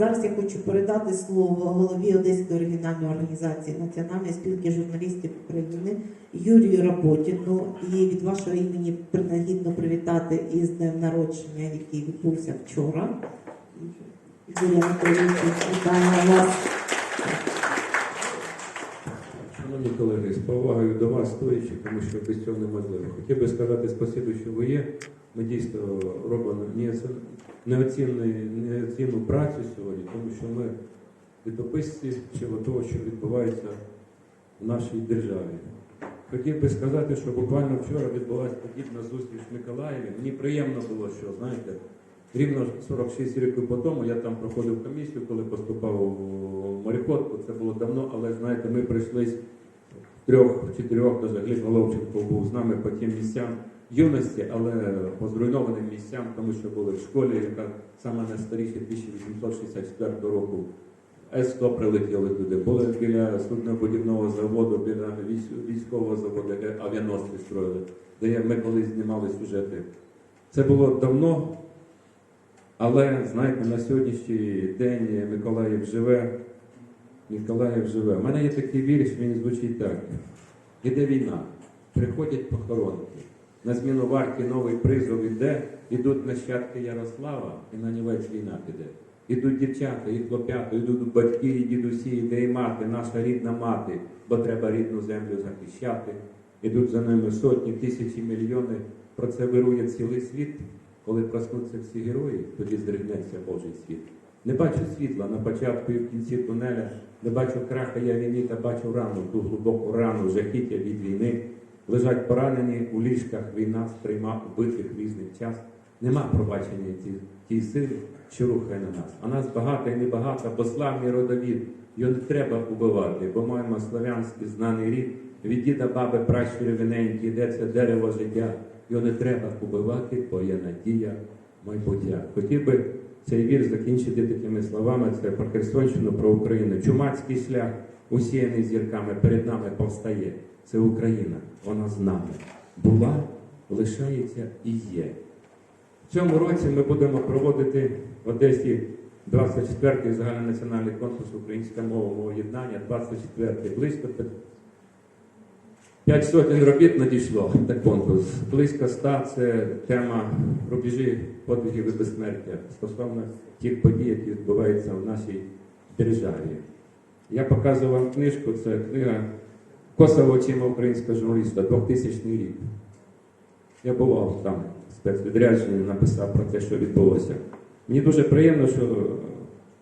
Зараз я хочу передати слово голові Одеської регіональної організації Національної спілки журналістів України Юрію Работіну і від вашого імені принагідно привітати із днем народження, який відбувся вчора. Юрій Анатолійович, вітаємо вас. Шановні колеги, з повагою до вас стоячи, тому що без цього неможливо. Хотів би сказати спасибі, що ви є. Ми дійсно робимо неоцінну, працю сьогодні, тому що ми літописці всього того, що відбувається в нашій державі. Хотів би сказати, що буквально вчора відбулася подібна зустріч в Миколаєві. Мені приємно було, що знаєте, рівно 46 років по тому я там проходив комісію, коли поступав у мореходку. Це було давно, але знаєте, ми прийшли з трьох-чотирьох, даже Гліб Головченко був з нами по тим місцям юності, але по зруйнованим місцям, тому що були в школі, яка саме найстаріша 1864 року. С-100 прилетіли туди, були біля суднобудівного заводу, біля військового заводу, де авіаносці строїли, де ми колись знімали сюжети. Це було давно, але знаєте, на сьогоднішній день Миколаїв живе. Миколаїв живе. У мене є такий вірш, він звучить так. Іде війна, приходять похоронки. На зміну варті новий призов іде, ідуть нащадки Ярослава, і на нівець війна піде. Ідуть дівчата, і хлоп'ята, ідуть батьки, і дідусі, іде і мати, наша рідна мати, бо треба рідну землю захищати. Ідуть за ними сотні, тисячі, мільйони. Про це вирує цілий світ. Коли проснуться всі герої, тоді здригнеться Божий світ. Не бачу світла на початку і в кінці тунеля, не бачу краха я війни, та бачу рану, ту глибоку рану, жахіття від війни. Лежать поранені у ліжках, війна сприйма убитих в різний час. Нема пробачення тій, тій силі, що рухає на нас. А нас багато і небагато, бо славний родовід. Його не треба убивати, бо маємо славянський знаний рід. Від діда баби пращури виненькі, йде це дерево життя. Його не треба убивати, бо є надія майбуття. Хотів би цей вірш закінчити такими словами: це про Херсонщину, про Україну. Чумацький шлях, усіяний зірками, перед нами повстає. Це Україна, вона з нами. Була, лишається і є. В цьому році ми будемо проводити в Одесі 24-й загальнонаціональний конкурс Українська мова мова єднання, 24-й близько п'ят- п'ять сотень робіт надійшло на конкурс. Близько ста це тема рубежі подвигів і безсмертя стосовно тих подій, які відбуваються в нашій державі. Я показую вам книжку, це книга Косово очима українського журналіста, 2000 рік. Я бував там спецвідрядженні, написав про те, що відбулося. Мені дуже приємно, що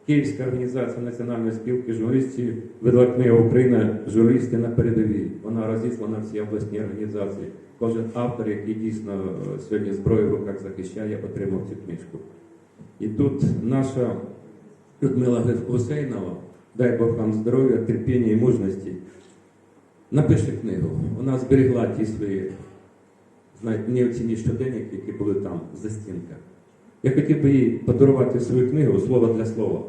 Київська організація Національної спілки журналістів видала книгу Україна журналісти на передовій. Вона розіслана всі обласні організації. Кожен автор, який дійсно сьогодні зброю в руках захищає, отримав цю книжку. І тут наша Людмила Гусейнова, дай Бог вам здоров'я, терпіння і мужності, напише книгу. Вона зберегла ті свої знаєте, неоцінні щоденники, які були там за стінках. Я хотів би їй подарувати свою книгу слово для слова.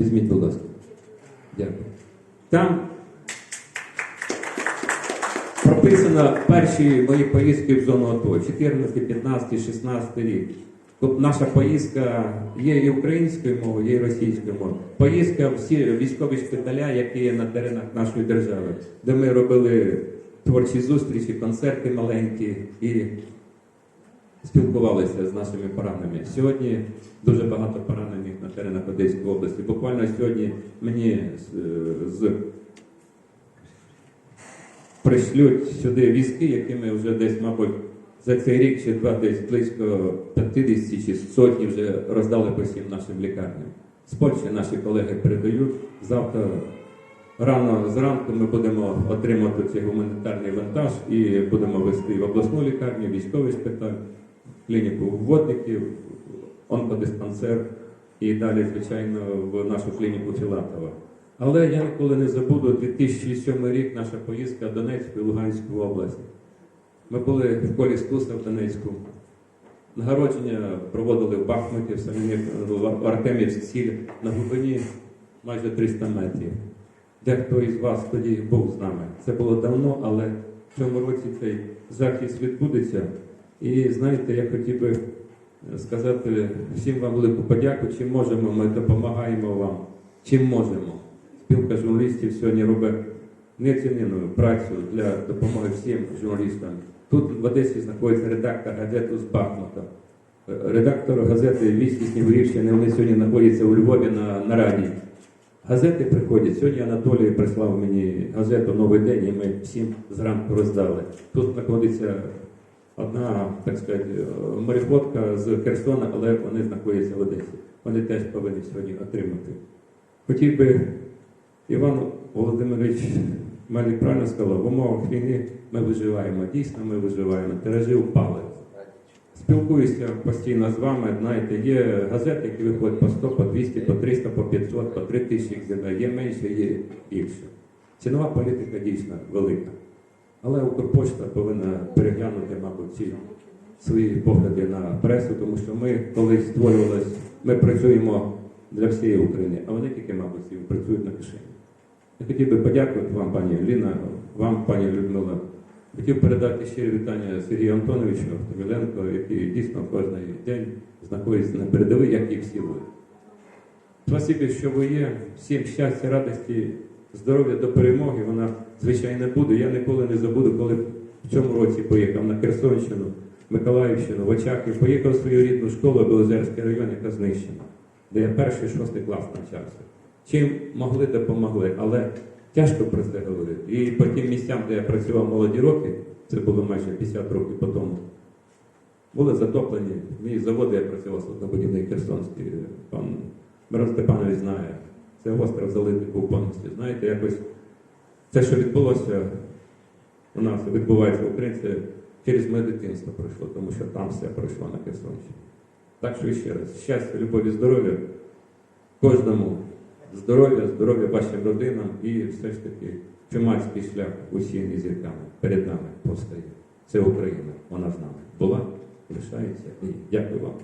Візьміть, будь ласка. Дякую. Там прописано перші мої поїздки в зону АТО 14, 15, 16 рік. Тут наша поїздка є і українською мовою, є і російською мовою. Поїздка всі військові шпиталя, які є на теренах нашої держави, де ми робили творчі зустрічі, концерти маленькі і спілкувалися з нашими пораненими. Сьогодні дуже багато поранених на теренах Одеської області. Буквально сьогодні мені з, з пришлють сюди візки, якими вже десь, мабуть, за цей рік чи два десь близько 50 чи сотні вже роздали по всім нашим лікарням. З Польщі наші колеги передають. Завтра рано зранку ми будемо отримати цей гуманітарний вантаж і будемо вести в обласну лікарню, військовий шпиталь, клініку водників, онкодиспансер і далі, звичайно, в нашу клініку Філатова. Але я ніколи не забуду 2007 рік наша поїздка в Донецьку і Луганську область. Ми були в колі Стуса в Донецьку. Нагородження проводили в Бахмуті, в самій в Артемівській на глибині майже 300 метрів. Дехто із вас тоді був з нами. Це було давно, але в цьому році цей захист відбудеться. І знаєте, я хотів би е, сказати всім вам велику подяку. Чим можемо, ми допомагаємо вам. Чим можемо. Спілка журналістів сьогодні робить неоцінену працю для допомоги всім журналістам. Тут в Одесі знаходиться редактор газети з Бахмута. Е, Редактор газети Вісті Снігурівщини, вони сьогодні знаходяться у Львові на нараді. Газети приходять. Сьогодні Анатолій прислав мені газету Новий день, і ми всім зранку роздали. Тут знаходиться одна, так сказати, е, мореходка з Херсона, але вони знаходяться в Одесі. Вони теж повинні сьогодні отримати. Хотів би Іван Володимирович Мелік правильно сказав, в умовах війни ми виживаємо. Дійсно, ми виживаємо. Тиражі впали. Спілкуюся постійно з вами. Знаєте, є газети, які виходять по 100, по 200, по 300, по 500, по 3 тисячі екземплярів. Є менше, є більше. Цінова політика дійсно велика. Але Укрпошта повинна переглянути, мабуть, ці свої погляди на пресу, тому що ми, коли створювалися, ми працюємо для всієї України, а вони тільки, мабуть, працюють на кишені. Я хотів би подякувати вам, пані Ліна, вам, пані Людмила. Хотів передати щирі вітання Сергію Антоновичу Томіленко, який дійсно кожен день знаходиться на передовій, як і всі ви. Спасибі, що ви є. Всім щастя, радості, здоров'я до перемоги. Вона, звичайно, буде. Я ніколи не забуду, коли в цьому році поїхав на Херсонщину, Миколаївщину, в Очаків, поїхав в свою рідну школу Білозерський район, яка знищена, де я перший шостий клас навчався. Чим могли, допомогли, але тяжко про це говорити. І по тим місцям, де я працював молоді роки, це було майже 50 років по тому, були затоплені. Мій завод, я працював суднобудівний Херсонський, пан Мирон Степанович знає. Це остров залитий був повністю. Знаєте, якось те, що відбулося у нас, відбувається в Україні, це через моє дитинство пройшло, тому що там все пройшло на Херсонщині. Так що ще раз, щастя, любові, здоров'я кожному. Здоров'я, здоров'я вашим родинам і все ж таки чумацький шлях усіяний зірками перед нами постає. Це Україна, вона з нами була, лишається і дякую вам.